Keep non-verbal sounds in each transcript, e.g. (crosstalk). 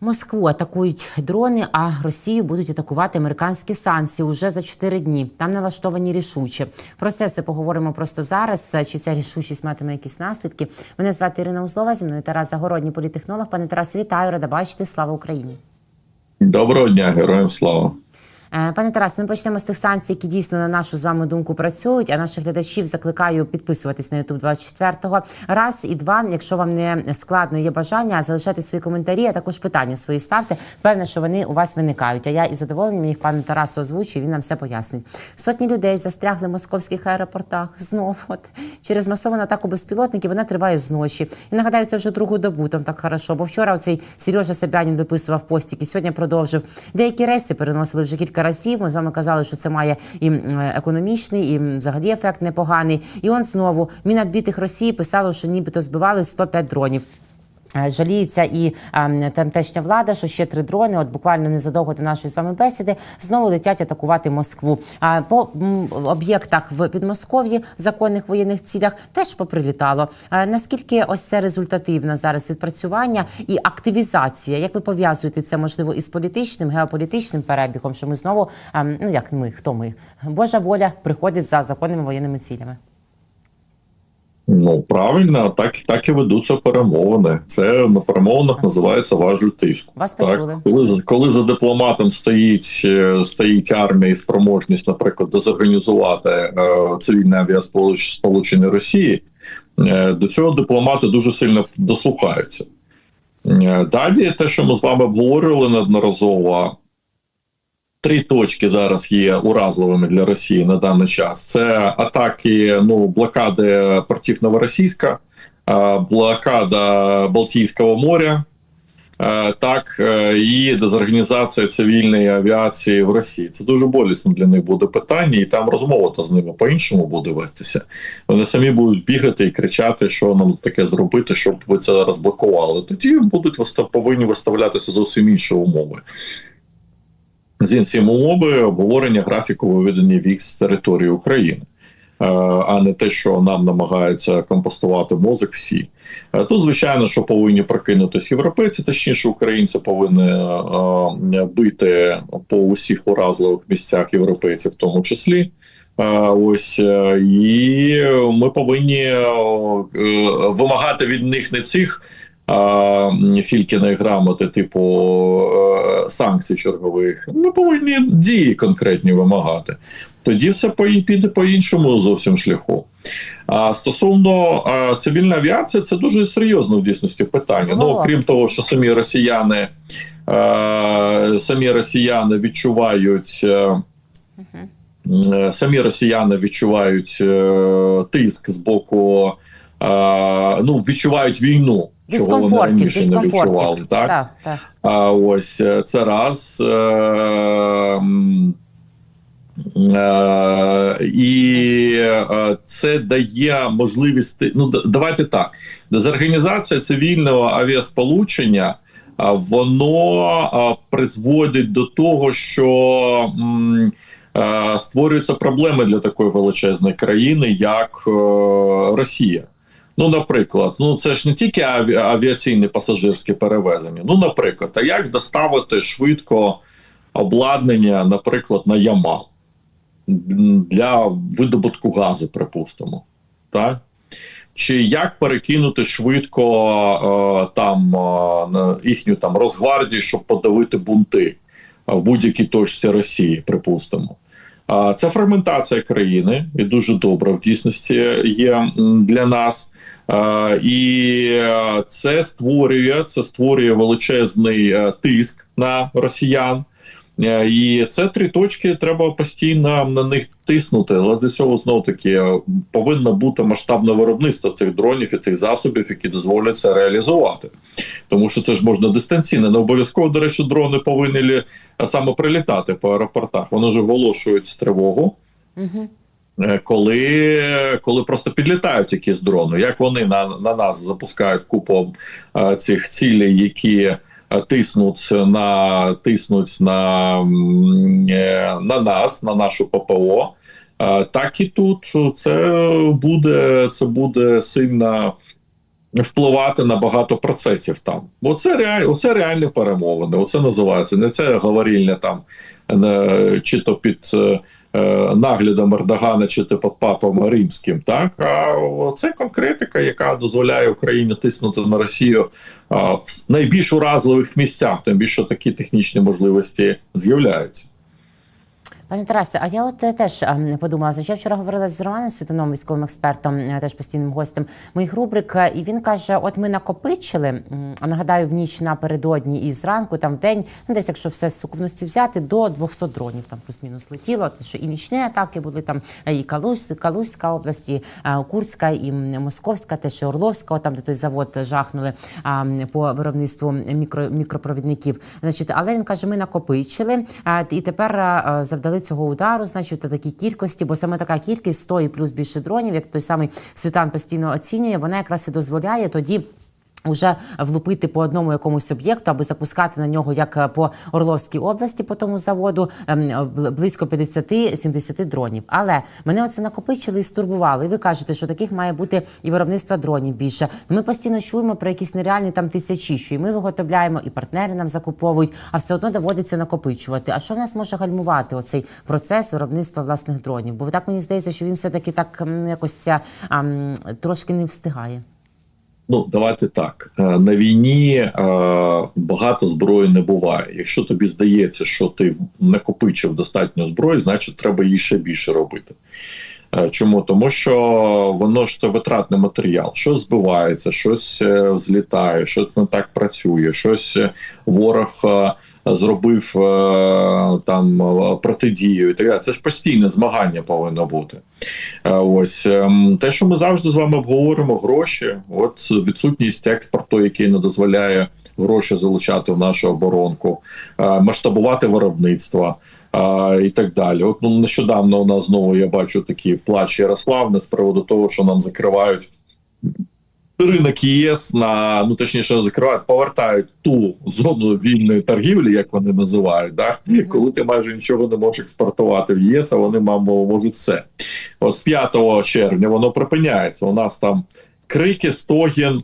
Москву атакують дрони, а Росію будуть атакувати американські санкції уже за 4 дні. Там налаштовані рішуче. Про це все поговоримо просто зараз. Чи ця рішучість матиме якісь наслідки? Мене звати Ірина Узлова. Зі мною Тарас Загородній, політехнолог. Пане Тарас, вітаю, рада бачити. Слава Україні. Доброго дня, героям слава. Е, Пане Тарас, ми почнемо з тих санкцій, які дійсно на нашу з вами думку працюють. А наших глядачів закликаю підписуватись на YouTube 24-го. Раз і два, якщо вам не складно є бажання, залишайте свої коментарі, а також питання свої ставте. Певне, що вони у вас виникають. А я із задоволенням їх пану Тарасу озвучу. Він нам все пояснить. Сотні людей застрягли в московських аеропортах. Знов от через масовану атаку безпілотників вона триває зночі. І нагадаю, це вже другу добу там так хорошо. Бо вчора оцей Сережа Собянін виписував постік і сьогодні продовжив. Деякі рейси переносили вже кілька разів. Ми з вами казали, що це має і економічний, і взагалі ефект непоганий. І он знову Мінадбитих Росії писало, що нібито збивали 105 дронів. Е, Жаліється і ем, тамтешня влада, що ще три дрони, от буквально незадовго до нашої з вами бесіди, знову летять атакувати Москву. А по об'єктах в Підмосков'ї, законних воєнних цілях, теж поприлітало. Е, Наскільки ось це результативне зараз відпрацювання і активізація? Як ви пов'язуєте це можливо із політичним, геополітичним перебігом? Що ми знову ем, ну як ми, хто ми? Божа воля приходить за законними воєнними цілями? Ну правильно, так так і ведуться перемовини. Це на перемовинах називається важель тиску. Вас Так, коли за- коли за дипломатом стоїть е, стоїть армія і спроможність, наприклад, дезорганізувати е, цивільне авіасполучення Росії, е, до цього дипломати дуже сильно дослухаються. Е, Далі, те, що ми з вами обговорювали неодноразово, три точки зараз є уразливими для Росії на даний час. Це атаки, ну, блокади портів Новоросійська, блокада Балтійського моря. Так, е, і дезорганізація цивільної авіації в Росії. Це дуже болісно для них буде питання, і там розмова то з ними по-іншому буде вестися. Вони самі будуть бігати і кричати, що нам таке зробити, щоб ви це розблокували. Тоді будуть повинні виставлятися зовсім інші умови. З іншими умови обговорення графіку виведення вік з території України. е, А не те, що нам намагаються компостувати мозок всі. Е, Тут, звичайно, що повинні прокинутися європейці, точніше, українці повинні е, бити по усіх уразливих місцях європейців, в тому числі. Ось і ми повинні вимагати від них не цих Фількіної грамоти, типу е, санкцій чергових. Ми повинні дії конкретні вимагати. Тоді все піде по іншому зовсім шляху. А стосовно а, цивільної авіації, це дуже серйозне в дійсності питання. Ну, Ого. крім того, що самі росіяни, е, самі росіяни відчувають. е, Е, Самі росіяни відчувають е, тиск з боку, е, ну відчувають війну, чого вони раніше не відчували. Так? так, так. А ось е, це раз. Е, е, і це дає можливість. Ну, давайте так. Дезорганізація цивільного авіасполучення. Воно призводить до того, що створюються проблеми для такої величезної країни, як Росія. Ну, наприклад, ну це ж не тільки аві- авіаційні пасажирські перевезення. Ну, наприклад, а як доставити швидко обладнання, наприклад, на Ямал для видобутку газу, припустимо, так? Чи як перекинути швидко е, там е, їхню там Росгвардію, щоб подавити бунти в будь-якій точці Росії, припустимо. Це фрагментація країни, і дуже добра в дійсності є для нас. І е, це створює це створює величезний е, тиск на росіян. Е, І це три точки. Треба постійно на них тиснути. Але для цього знов таки е, повинно бути масштабне виробництво цих дронів і цих засобів, які дозволять це реалізувати. Тому що це ж можна дистанційно. Не обов'язково, до речі, дрони повинні саме прилітати по аеропортах. Вони ж оголошують тривогу. Угу. Е, коли, коли просто підлітають якісь дрони, як вони на, на нас запускають купу е, цих цілей, які тиснуть на тиснуть на, е, на нас, на нашу ППО. Е, Так і тут це буде, це буде сильна впливати на багато процесів там. Бо це реаль, оце реальні перемовини. Оце називається. Не це говорільне там е, чи то під наглядом Ердогана, чи типу папом римським. Так а це конкретика, яка дозволяє Україні тиснути на Росію в найбільш уразливих місцях, тим більше такі технічні можливості з'являються. Пане Тарасе, а я от е, теж ем, подумала, я вчора говорила з Романом Світоном, військовим експертом, е, теж постійним гостем моїх рубрик, е, і він каже: от ми накопичили, нагадаю, в ніч напередодні і зранку, там в день, ну десь якщо все з сукупності взяти, до 200 дронів там плюс-мінус летіло. Те, що і нічні атаки були там, і Калуш, Калузька область, і Курська, і Московська, теж і Орловська, там де той завод жахнули по виробництву мікро, мікропровідників. Значить, але він каже, ми накопичили, а, і тепер а, завдали цього удару, значить, у такій кількості, бо саме така кількість 100 і плюс більше дронів, як той самий Світан постійно оцінює, вона якраз і дозволяє тоді. Уже влупити по одному якомусь об'єкту, аби запускати на нього як е, по Орловській області, по тому заводу ем, близько 50-70 дронів. Але мене оце накопичили і стурбували. І ви кажете, що таких має бути і виробництва дронів більше. Ми постійно чуємо про якісь нереальні там тисячі, що і ми виготовляємо, і партнери нам закуповують, а все одно доводиться накопичувати. А що в нас може гальмувати оцей процес виробництва власних дронів? Бо так мені здається, що він все таки так якось а, трошки не встигає. Ну, давайте так. Е, На війні е, багато зброї не буває. Якщо тобі здається, що ти накопичив достатньо зброї, значить треба її ще більше робити. Е, Чому? Тому що воно ж це витратний матеріал. Щось збивається, щось злітає, щось не так працює, щось ворог зробив е, там протидію. і так далі. Це ж постійне змагання повинно бути. Е, Ось ем, те, що ми завжди з вами обговоримо, гроші. От відсутність експорту, який не дозволяє гроші залучати в нашу оборонку, е, масштабувати виробництво і так далі. От ну нещодавно у нас знову я бачу такі плач Ярославне з приводу того, що нам закривають. Ринок ЄС на ну точніше закривають, повертають ту зону вільної торгівлі, як вони називають, да? Коли ти майже нічого не можеш експортувати в ЄС, а вони мамо можуть все. От з 5 червня воно припиняється. У нас там крики, стогін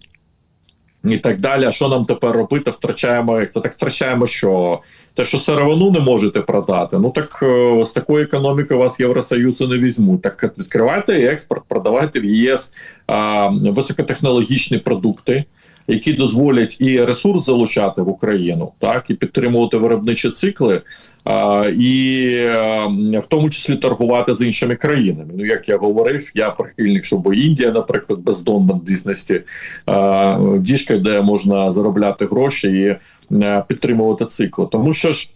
і так далі. А що нам тепер робити? Втрачаємо як то так втрачаємо, що те, що сировину не можете продати. Ну так е, з такої економіки вас Євросоюзу не візьмуть. Так відкривайте експорт, продавайте в ЄС а, високотехнологічні продукти. Які дозволять і ресурс залучати в Україну, так і підтримувати виробничі цикли, а, і а, в тому числі торгувати з іншими країнами. Ну як я говорив, я прихильник, щоб Індія, наприклад, бездонна дійсності а, діжка, де можна заробляти гроші і а, підтримувати цикли. Тому що ж.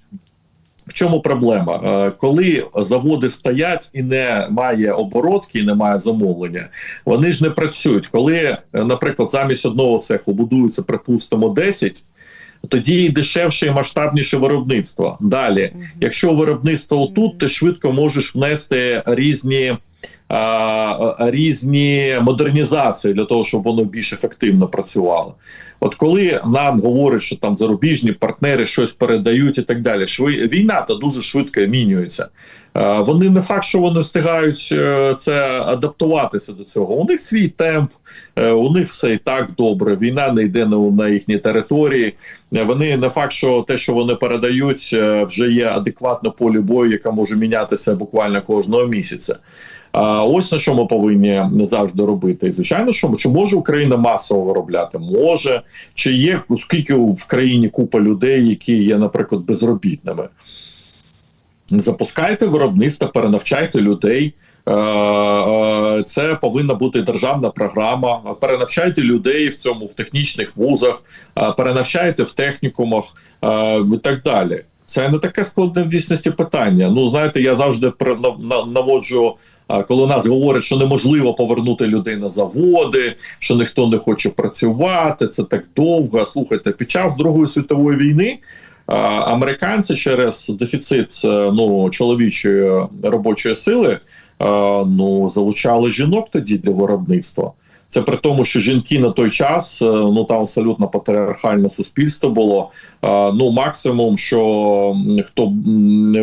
В чому проблема? Е, Коли заводи стоять і немає оборотки, і немає замовлення, вони ж не працюють. Коли, е, наприклад, замість одного цеху будується, припустимо, 10, тоді і дешевше і масштабніше виробництво. Далі, якщо виробництво тут, ти швидко можеш внести різні. Різні модернізації для того, щоб воно більш ефективно працювало. От коли нам говорять, що там зарубіжні партнери щось передають і так далі, війна то дуже швидко мінюється. Е, Вони не факт, що вони встигають е, це адаптуватися до цього. У них свій темп, е, у них все і так добре. Війна не йде на, на їхні території. Вони не факт, що те, що вони передають, вже є адекватно полі бою, яка може мінятися буквально кожного місяця. Ось на що ми повинні завжди робити. І звичайно, що чи може Україна масово виробляти? Може, чи є скільки в країні купа людей, які є, наприклад, безробітними? Запускайте виробництво, перенавчайте людей. Це повинна бути державна програма. Перенавчайте людей в цьому в технічних вузах, перенавчайте в технікумах і так далі. Це не таке складне в дійсності питання. Ну знаєте, я завжди наводжу, коли нас говорять, що неможливо повернути людей на заводи, що ніхто не хоче працювати. Це так довго. Слухайте, під час Другої світової війни. Американці через дефіцит е, ну чоловічої робочої сили е, ну залучали жінок тоді для виробництва. Це при тому, що жінки на той час е, ну там абсолютно патріархальне суспільство було. Е, Ну, максимум, що хто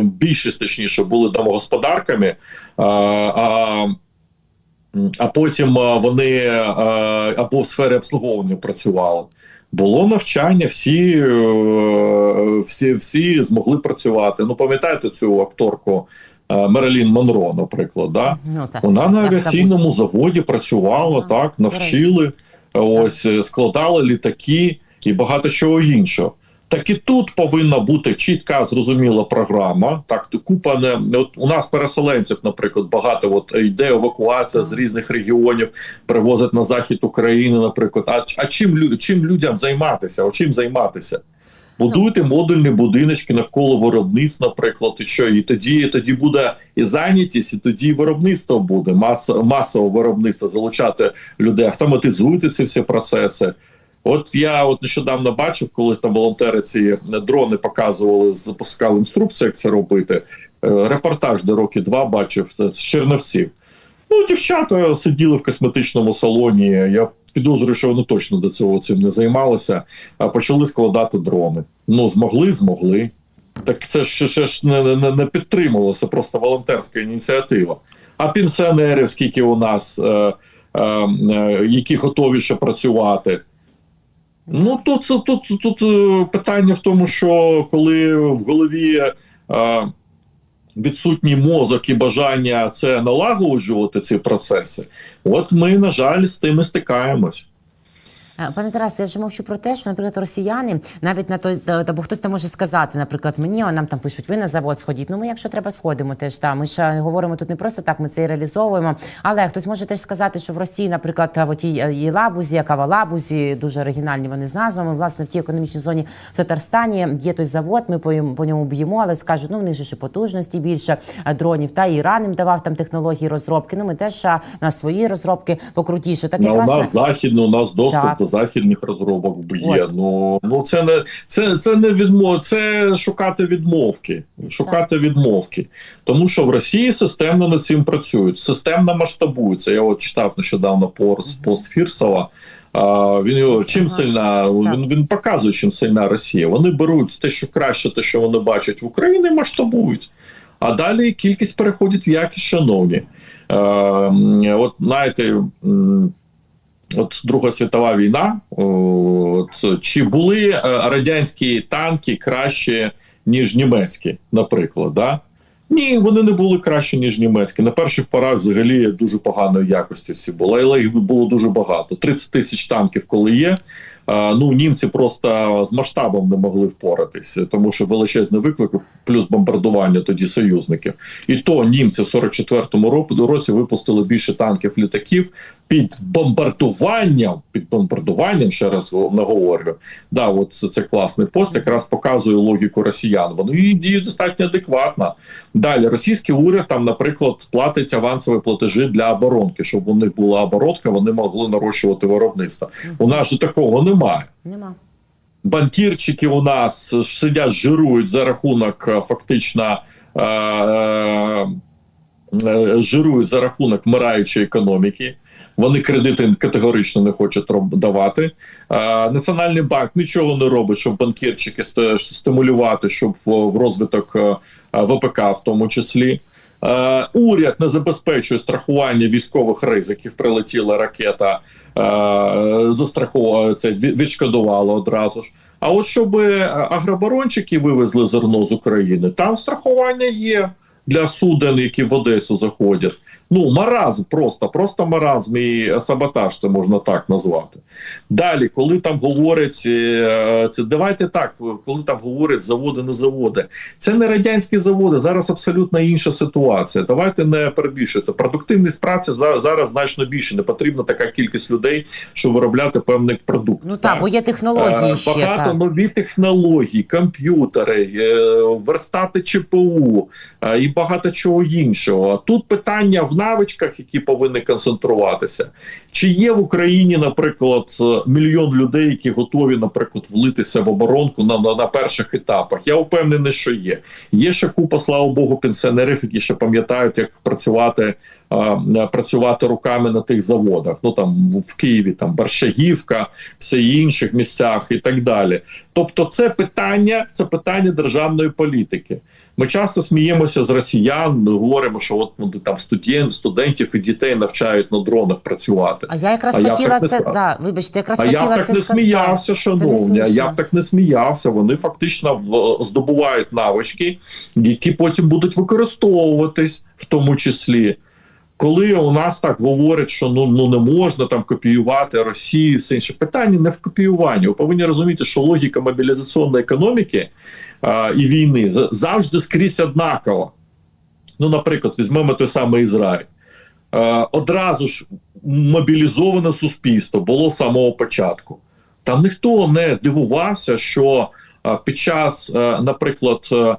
більшість точніше були домогосподарками, е, а а потім вони або в сфері обслуговування працювали. Було навчання, всі, всі, всі змогли працювати. Ну, пам'ятаєте цю акторку Мерелін Монро, наприклад, да? Ну так Вона на як авіаційному заводі працювала, Ага, так, навчили, ось е, складали літаки і багато чого іншого. Так і тут повинна бути чітка, зрозуміла програма. Так, купа не от у нас переселенців, наприклад, багато от йде евакуація з різних регіонів, привозять на захід України, наприклад. А, а чим чим людям займатися? О чим займатися? Будуйте модульні будиночки навколо виробництв, наприклад, і що і тоді, тоді буде і зайнятість, і тоді виробництво буде мас, масове виробництво, залучати людей, автоматизуйте ці всі процеси. От я от нещодавно бачив, колись там волонтери ці дрони показували, запускали інструкцію, як це робити. Е, Репортаж до роки два бачив е, з Чернівців. Ну, дівчата сиділи в косметичному салоні. Я підозрюю, що вони точно до цього цим не займалися, а почали складати дрони. Ну, змогли, змогли. Так це ж ще ж не, не, не підтримувалося, просто волонтерська ініціатива. А пенсіонерів, скільки у нас, е, е, е, які готові ще працювати. Ну тут, тут, тут, е, питання в тому, що коли в голові е, відсутній мозок і бажання це налагоджувати ці процеси, от ми, на жаль, з тим і стикаємось. Е, Пане Тарасе, я вже мовчу про те, що, наприклад, росіяни навіть на той, та- або хтось там може сказати, наприклад, мені а нам там пишуть, ви на завод сходіть. Ну ми, якщо треба, сходимо теж там. Ми ж говоримо тут не просто так, ми це і реалізовуємо. Але хтось може теж сказати, що в Росії, наприклад, в тій е, її лабузі, дуже оригінальні вони з назвами. Власне, в тій економічній зоні в Татарстані є той завод. Ми по, по ньому б'ємо, але скажуть, ну в них же ще потужності більше е, дронів. Та Іран їм давав там технології розробки. Ну ми теж на свої розробки покрутіше. Так Ну, у якраз нас західно, у нас доступ До західних розробок є. От. Ну ну це не це, це не відмов, це шукати відмовки. Шукати відмовки. Тому що в Росії системно над цим працюють, системно масштабуються. Я от читав нещодавно пост, пост Фірсова. А, він його чим Ага. сильна він, він показує, чим сильна Росія. Вони беруть те, що краще, те, що вони бачать в Україні, масштабують. А далі кількість переходить в якість, шановні. Е, от знаєте, от Друга світова війна, от, чи були е, радянські танки краще, ніж німецькі, наприклад, да? Ні, вони не були краще, ніж німецькі. На перших порах взагалі дуже поганої якості всі були, але їх було дуже багато. 30 тисяч танків, коли є. Ну, німці просто з масштабом не могли впоратися, тому що величезний виклик, плюс бомбардування тоді союзників. І то німці в 44-му ро- році випустили більше танків літаків під бомбардуванням. Під бомбардуванням, ще раз наговорю. Да, от це, це класний пост, якраз показує логіку росіян. Вони діють достатньо адекватно. Далі російський уряд там, наприклад, платить авансові платежі для оборонки, щоб у них була оборонка, вони могли нарощувати виробництво. У нас же такого немає. нема. Банкірчики у нас сидять, жирують за рахунок е, фактично. Е- е- е, жирують за рахунок вмираючої економіки. Вони кредити категорично не хочуть давати. Національний банк нічого не робить, щоб банкірчики стимулювати, щоб в, розвиток е, ВПК в тому числі. Е, уряд не забезпечує страхування військових ризиків. Прилетіла ракета, е, застрахувала це ві- відшкодувало одразу ж. А от щоб агроборончики вивезли зерно з України, там страхування є для суден, які в Одесу заходять. Ну, маразм просто, просто маразм і саботаж, це можна так назвати. Далі, коли там говорять, е, це давайте так, коли там говорять заводи, не заводи, це не радянські заводи. Зараз абсолютно інша ситуація. Давайте не перебільшуйте. Продуктивність праці зараз значно більше. Не потрібна така кількість людей, щоб виробляти певний продукт. Ну так, бо є технології Е, ще. Багато Так. нові технології, комп'ютери, е, верстати ЧПУ і багато чого іншого. Тут питання в навичках, які повинні концентруватися. Чи є в Україні, наприклад, е, мільйон людей, які готові, наприклад, влитися в оборонку на, на, на перших етапах? Я впевнений, що є. Є ще купа, слава Богу, пенсіонерів, які ще пам'ятають, як працювати, е, е, працювати руками на тих заводах. Ну там в Києві, там Борщагівка, все інших місцях і так далі. Тобто, це питання, це питання державної політики. Ми часто сміємося з росіян, говоримо, що от вони там студент, студентів і дітей навчають на дронах працювати. А я якраз А хотіла я це. не... Да, вибачте, якраз А я хотіла б так це не сказати. сміявся, шановні. не я б так не сміявся. Вони фактично здобувають навички, які потім будуть використовуватись, в тому числі. Коли у нас так говорять, що ну, ну не можна там копіювати Росію, все інше питання не в копіюванні. Ви повинні розуміти, що логіка мобілізаційної економіки а, і війни завжди скрізь однакова. Ну, наприклад, візьмемо той самий Ізраїль. Е, одразу ж мобілізоване суспільство було з самого початку. Там ніхто не дивувався, що е, під час, е, наприклад, е,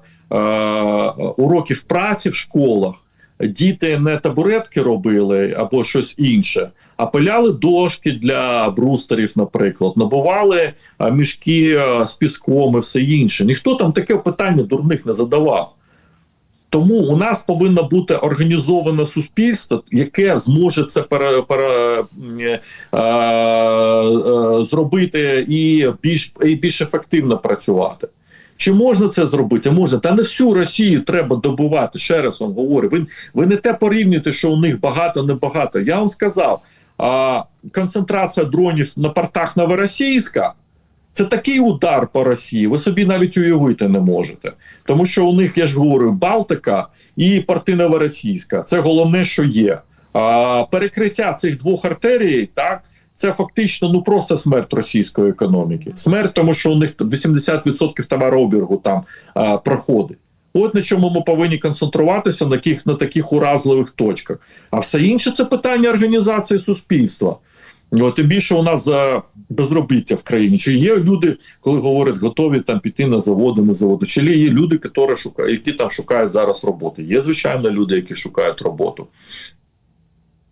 уроків праці в школах діти не табуретки робили або щось інше, а пиляли дошки для брустерів, наприклад, набували е, мішки е, з піском і все інше. Ніхто там таке питання дурних не задавав. Тому у нас повинно бути організоване суспільство, яке зможе це пере, пере, м, е, е, зробити і більш, і більш ефективно працювати. Чи можна це зробити? Можна. Та не всю Росію треба добувати. Ще раз вам говорю. Ви, ви не те порівнюєте, що у них багато, небагато. Я вам сказав, а, концентрація дронів на портах Новоросійська це такий удар по Росії. Ви собі навіть уявити не можете. Тому що у них, я ж говорю, Балтика і порти Новоросійська. Це головне, що є. А, перекриття цих двох артерій, так. Це фактично ну просто смерть російської економіки. Смерть, тому що у них 80% товарообігу там а, проходить. От на чому ми повинні концентруватися на таких, на таких уразливих точках. А все інше це питання організації суспільства. От, тим більше у нас за безробіття в країні. Чи є люди, коли говорять, готові там піти на заводи, на заводи? Чи є люди, які там шукають зараз роботи? Є звичайно люди, які шукають роботу.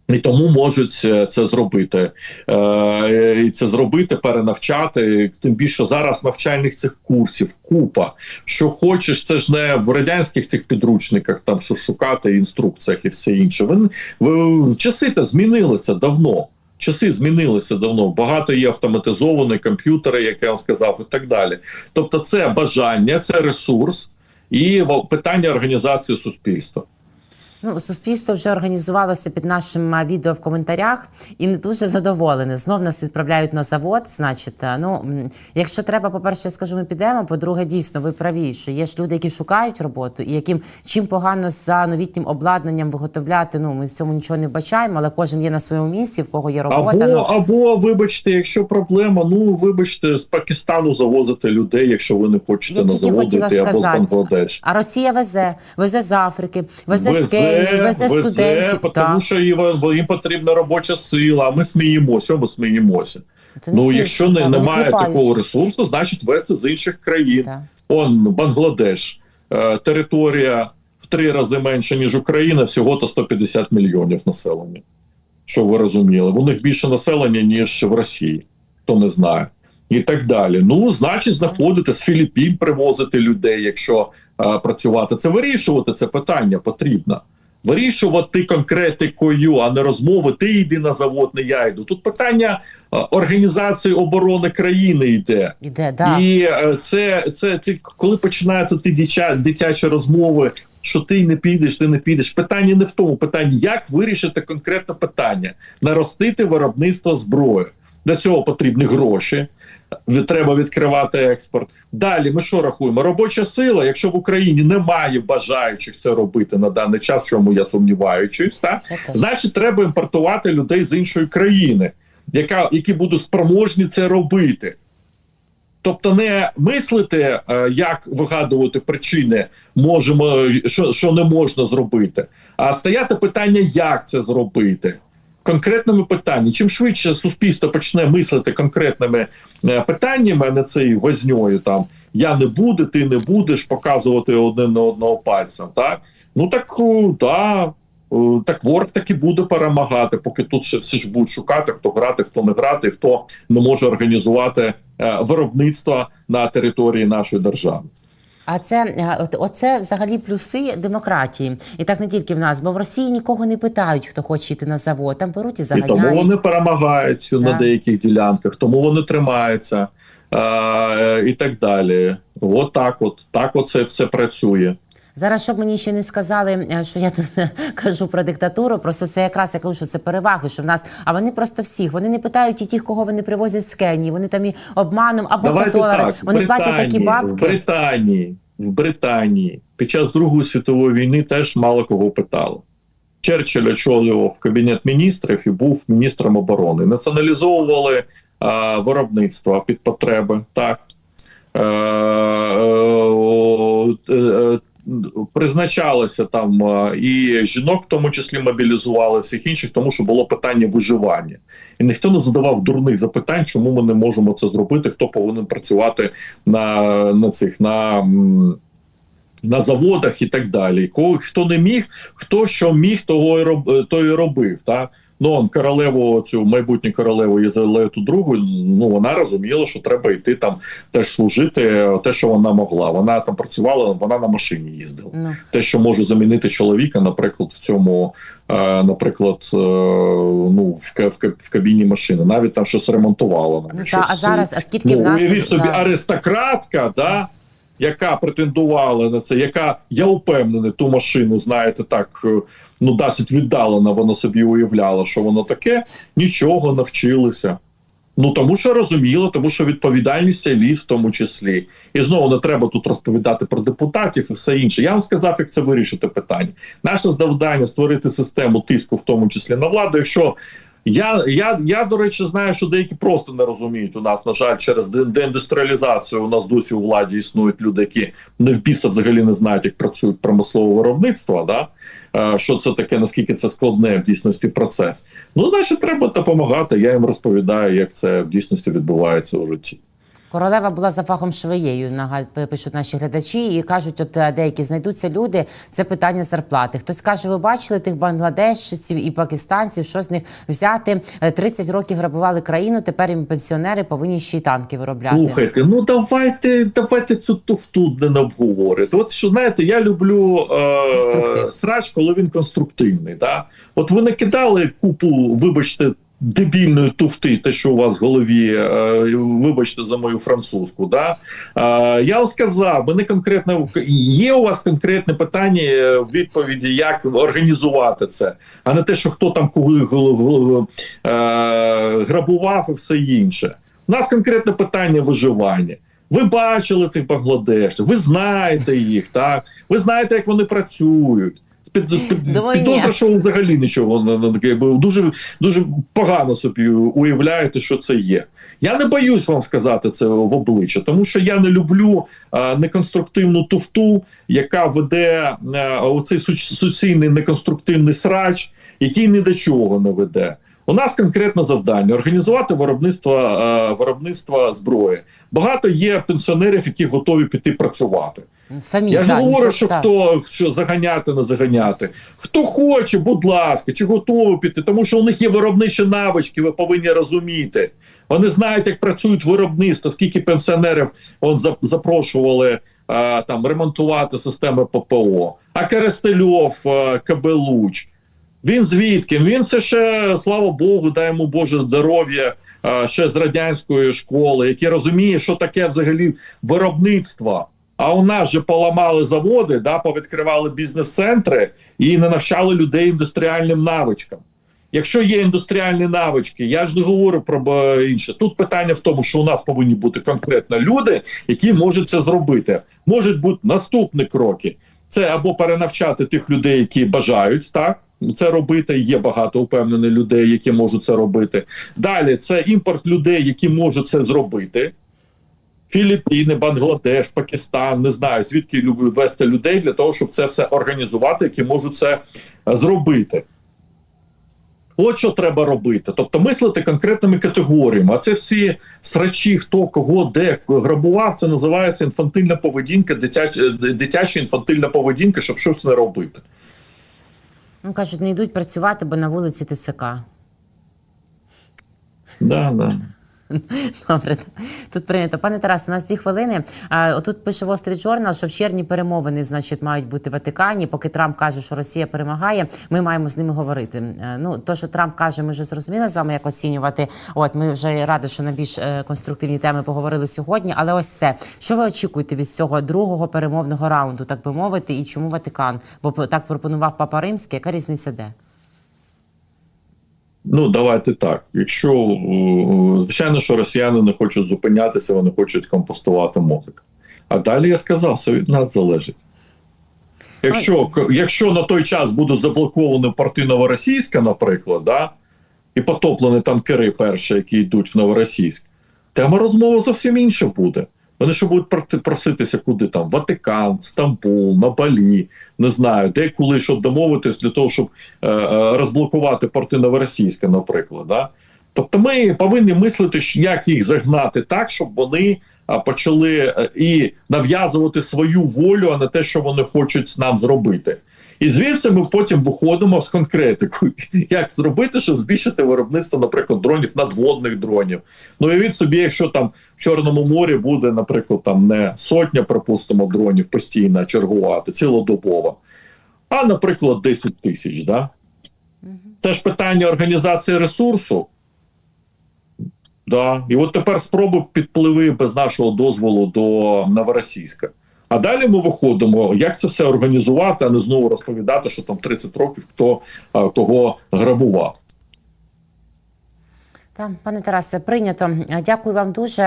І тому можуть е, це зробити. Е, і це зробити, перенавчати. Тим більше зараз навчальних цих курсів купа. Що хочеш, це ж не в радянських цих підручниках, там що шукати, інструкціях і все інше. Ви, ви часи то змінилися давно. Часи змінилися давно. Багато є автоматизовані комп'ютери, як я вам сказав, і так далі. Тобто, це бажання, це ресурс і питання організації суспільства. Ну, суспільство вже організувалося під нашим відео в коментарях і не дуже задоволене. Знов нас відправляють на завод. Значить, ну якщо треба, по-перше, я скажу, ми підемо. По-друге, дійсно, ви праві, що є ж люди, які шукають роботу, і яким чим погано за новітнім обладнанням виготовляти. Ну ми з цьому нічого не бачаємо, але кожен є на своєму місці, в кого є робота. Або, ну, або, вибачте, якщо проблема, ну вибачте, з Пакистану завозити людей, якщо ви не хочете Я на тільки заводи хотіла йти, або з. Бангладеш. А Росія везе, везе з Африки, везе, з Везе, Кенії, везе, везе, студентів. тому що їм, потрібна робоча сила. А ми сміємося. Що ми сміємося? Це не Ну, якщо не, немає такого ресурсу, значить вести з інших країн. Так. Он Бангладеш, е, територія в три рази менше, ніж Україна, всього то 150 мільйонів населення. Щоб ви розуміли, у них більше населення, ніж в Росії, хто не знає. І так далі. Ну, значить, знаходити з Філіппін привозити людей, якщо е, працювати. Це вирішувати це питання потрібно. Вирішувати конкретикою, а не розмови. Ти йди на завод, не я йду. Тут питання е, організації оборони країни йде. Іде, да. І е, це, це, це коли починаються ті дитя, дитячі розмови, що ти не підеш, ти не підеш. Питання не в тому. Питання, як вирішити конкретне питання, наростити виробництво зброї. Для цього потрібні гроші. Треба відкривати експорт. Далі ми що рахуємо? Робоча сила, якщо в Україні немає бажаючих це робити на даний час, в чому я сумніваючись, так? Я. Значить, треба імпортувати людей з іншої країни, яка, які будуть спроможні це робити. Тобто, не мислити, е, як вигадувати причини, можемо, що, що не можна зробити, а стояти питання, як це зробити. Конкретними питаннями. Чим швидше суспільство почне мислити конкретними е, питаннями, а не цією возньою там я не буду, ти не будеш показувати один на одного пальцем. Так? Ну так о, да, Е, так ворог так і буде перемагати, поки тут ще всі ж будуть шукати, хто грати, хто не грати, хто не може організувати е, виробництво на території нашої держави. А це е, оце взагалі плюси демократії, і так не тільки в нас, бо в Росії нікого не питають, хто хоче йти на завод. Там беруть і І тому вони перемагають на деяких ділянках, тому вони тримаються. е, і так далі. От так, от так, оце це все працює. Зараз, щоб мені ще не сказали, е, що я тут (laughs) кажу про диктатуру, просто це якраз я кажу, що це переваги, що в нас. А вони просто всіх. Вони не питають і тих, кого вони привозять з Кенії. Вони там і обманом або за долари. в Вони платять такі В бабки. Британії, в Британії під час Другої світової війни теж мало кого питало. Черчилль очолював кабінет міністрів і був міністром оборони. Націоналізовували а, виробництво під потреби. Так. Е, е, е, Призначалося там е, і жінок, в тому числі мобілізували всіх інших, тому що було питання виживання, і ніхто не задавав дурних запитань, чому ми не можемо це зробити, хто повинен працювати на, на цих на, на заводах і так далі. Хто не міг, хто що міг, того і роб, е, то і робив. Та? Ну, он королеву, цю майбутню королеву Єзелету другу, ну вона розуміла, що треба йти там теж служити те, що вона могла. Вона там працювала, вона на машині їздила. Ну. Те, що може замінити чоловіка, наприклад, в цьому, е, наприклад, е, ну в, в, в кабіні машини, навіть там щось ремонтувала. навіть Ну, та, а зараз, а скільки Ну, в нас уявіть собі, да. аристократка, да, яка претендувала на це, яка я впевнений, ту машину, знаєте, так е, ну досить віддалено вона собі уявляла, що воно таке, нічого навчилися. Ну тому що розуміло, тому що відповідальність еліт в тому числі. І знову не треба тут розповідати про депутатів і все інше. Я вам сказав, як це вирішити питання. Наше завдання створити систему тиску, в тому числі на владу. Якщо я, я, я до речі, знаю, що деякі просто не розуміють у нас, на жаль, через де- деіндустріалізацію у нас досі у владі існують люди, які не в біса взагалі не знають, як працюють промислове виробництво. Да? Е, Що це таке, наскільки це складне в дійсності процес. Ну, значить, треба допомагати. Я їм розповідаю, як це в дійсності відбувається у житті. Королева була за фахом швеєю, пишуть наші глядачі, і кажуть, от е, деякі знайдуться люди. Це питання зарплати. Хтось каже, ви бачили тих бангладешців і пакистанців, що з них взяти? Е, 30 років грабували країну. Тепер їм пенсіонери повинні ще й танки виробляти. Слухайте, ну давайте, давайте цю туфту не обговорити. От що знаєте, я люблю е, срач, коли він конструктивний. Да? От ви накидали купу, вибачте. Дебільної туфти, те, що у вас в голові, е, вибачте за мою французьку. Да? Е, я сказав, мене конкретно є у вас конкретне питання е, в відповіді, як організувати це, а не те, що хто там кого е, грабував і все інше. У нас конкретне питання виживання. Ви бачили цих бангладешців, ви знаєте їх, так? Ви знаєте, як вони працюють. Під, під, підозра, що ви взагалі нічого не, не дуже, дуже погано собі уявляєте, що це є. Я не боюсь вам сказати це в обличчя, тому що я не люблю е, неконструктивну туфту, яка веде е, оцей суцільний неконструктивний срач, який ні до чого не веде. У нас конкретне завдання організувати виробництво, е, виробництво зброї. Багато є пенсіонерів, які готові піти працювати. Самі Я ж не говорю, що так. хто що заганяти, не заганяти. Хто хоче, будь ласка, чи готові піти, тому що у них є виробничі навички, ви повинні розуміти. Вони знають, як працюють виробництва, скільки пенсіонерів он запрошували а, там ремонтувати системи ППО. А Керестельов, а, Кабелуч. Він звідки? Він це ще, слава Богу, дай йому Боже здоров'я ще з радянської школи, який розуміє, що таке взагалі виробництво. А у нас же поламали заводи, да, повідкривали бізнес-центри і не навчали людей індустріальним навичкам. Якщо є індустріальні навички, я ж не говорю про інше. Тут питання в тому, що у нас повинні бути конкретно люди, які можуть це зробити. Можуть бути наступні кроки. Це або перенавчати тих людей, які бажають так це робити. Є багато упевнених людей, які можуть це робити. Далі це імпорт людей, які можуть це зробити. Філіппіни, Бангладеш, Пакистан, не знаю, звідки люблять вести людей для того, щоб це все організувати, які можуть це е, зробити. От що треба робити. Тобто мислити конкретними категоріями. А це всі срачі, хто кого де грабував, це називається інфантильна поведінка, дитяча, дитяча інфантильна поведінка, щоб щось не робити. Ну, кажуть, не йдуть працювати, бо на вулиці ТЦК. Да, да. Добре, тут прийнято. Пане Тарасе, у нас дві хвилини. Отут пише Wall Street Journal, що в червні перемовини, значить, мають бути в Ватикані. Поки Трамп каже, що Росія перемагає, ми маємо з ними говорити. Е, Ну, то, що Трамп каже, ми вже зрозуміли з вами, як оцінювати. От ми вже раді, що на більш е, конструктивні теми поговорили сьогодні. Але ось це. Що ви очікуєте від цього другого перемовного раунду, так би мовити, і чому Ватикан? Бо так пропонував Папа Римський. Яка різниця де? Ну, давайте так. Якщо е, звичайно, що росіяни не хочуть зупинятися, вони хочуть компостувати мозок. А далі я сказав, все від нас залежить. Якщо, якщо на той час буде заблоковано порти Новоросійська, наприклад, да, і потоплені танкери перші, які йдуть в Новоросійськ, тема розмови зовсім інша буде. Вони що будуть проситися куди там? Ватикан, Стамбул, на Балі, не знаю, де коли щоб домовитись для того, щоб е, е, розблокувати порти Новоросійська, наприклад. Да? Тобто ми повинні мислити, як їх загнати так, щоб вони почали е, і нав'язувати свою волю, а не те, що вони хочуть нам зробити. І звідси ми потім виходимо з конкретикою, (laughs) як зробити, щоб збільшити виробництво, наприклад, дронів надводних дронів. Ну і від собі, якщо там в Чорному морі буде, наприклад, там не сотня, припустимо, дронів постійно чергувати, цілодобово, а, наприклад, 10 тисяч. Да? Це ж питання організації ресурсу. Да. І от тепер спроби підпливи без нашого дозволу до Новоросійська. А далі ми виходимо, як це все організувати, а не знову розповідати, що там 30 років хто а, того грабував. Так, пане Тарасе, прийнято. Дякую вам дуже.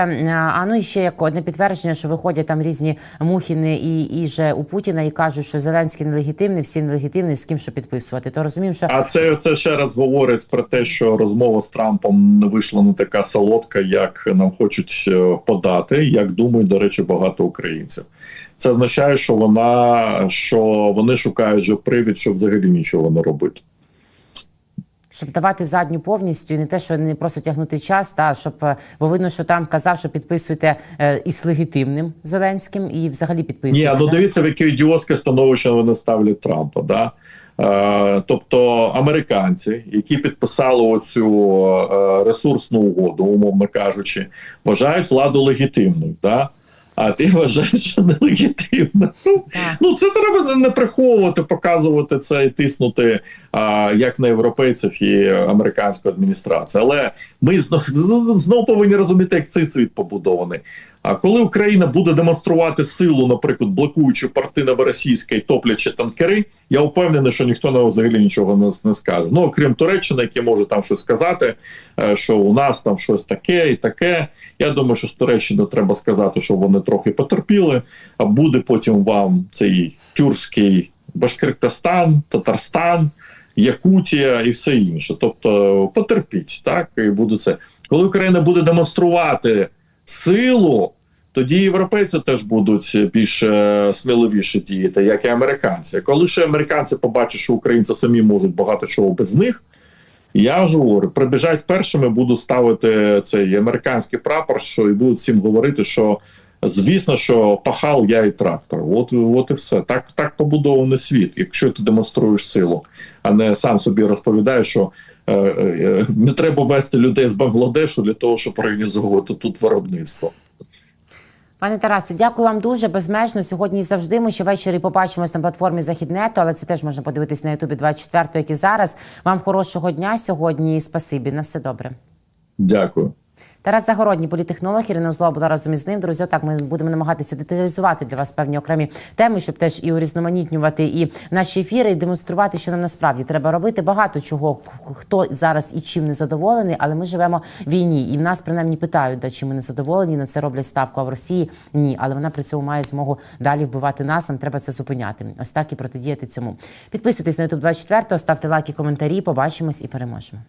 А ну і ще як одне підтвердження, що виходять там різні мухіни і, і же у Путіна і кажуть, що Зеленський нелегітимний, всі нелегітимні, з ким що підписувати. То розуміємо, що А це, це ще раз говорить про те, що розмова з Трампом не вийшла не така солодка, як нам хочуть е, подати, як думають, до речі, багато українців. Це означає, що вона що вони шукають вже привід, щоб взагалі нічого не робити. Щоб давати задню повністю, і не те, що не просто тягнути час, та щоб е, бо видно, що Трамп казав, що підписуєте е, із легітимним Зеленським, і взагалі Ні, ну дивіться, в яке ідіотське становище вони ставлять Трампа. Да? Е, тобто американці, які підписали оцю е, ресурсну угоду, умовно кажучи, вважають владу легітимною. Да? А ти вважаєш, що нелегітимно. Ну, Ну, це треба не- приховувати, показувати це і тиснути а, як на європейців і американську адміністрацію. Але ми знов, знов повинні розуміти, як цей світ побудований. А коли Україна буде демонструвати силу, наприклад, блокуючи порти Новоросійська і топлячи танкери, я впевнений, що ніхто на взагалі нічого не, не скаже. Ну окрім Туреччини, які може там щось сказати, е, що у нас там щось таке і таке. Я думаю, що з Туреччини треба сказати, що вони трохи потерпіли. А буде потім вам цей тюркський Башкиртостан, Татарстан, Якутія і все інше. Тобто потерпіть, так і буде це. Коли Україна буде демонструвати силу, тоді європейці теж будуть більш е, сміливіше діяти, як і американці. Коли ще американці побачать, що українці самі можуть багато чого без них. Я ж говорю, прибіжать першими, буду ставити цей американський прапор, що і будуть всім говорити, що звісно, що пахал я і трактор. От, от і все. Так, так побудований світ, якщо ти демонструєш силу, а не сам собі розповідаєш, що е, е, не треба вести людей з Бангладешу для того, щоб організовувати тут виробництво. Пане Тарасе, дякую вам дуже безмежно. Сьогодні і завжди. Ми ще ввечері побачимось на платформі Західнету, але це теж можна подивитись на Ютубі 24, як і зараз. Вам хорошого дня сьогодні і спасибі. На все добре. Дякую. Тарас Загородній, політехнолог, Ірина Узлова була разом із ним. Друзі, так ми будемо намагатися деталізувати для вас певні окремі теми, щоб теж і урізноманітнювати і наші ефіри, і демонструвати, що нам насправді треба робити. Багато чого хто зараз і чим не задоволений, але ми живемо в війні, і в нас принаймні питають, да, чи ми не задоволені. На це роблять ставку. А в Росії ні, але вона при цьому має змогу далі вбивати нас. Нам треба це зупиняти. Ось так і протидіяти цьому. Підписуйтесь на YouTube 24, ставте лайки, коментарі. Побачимось і переможемо.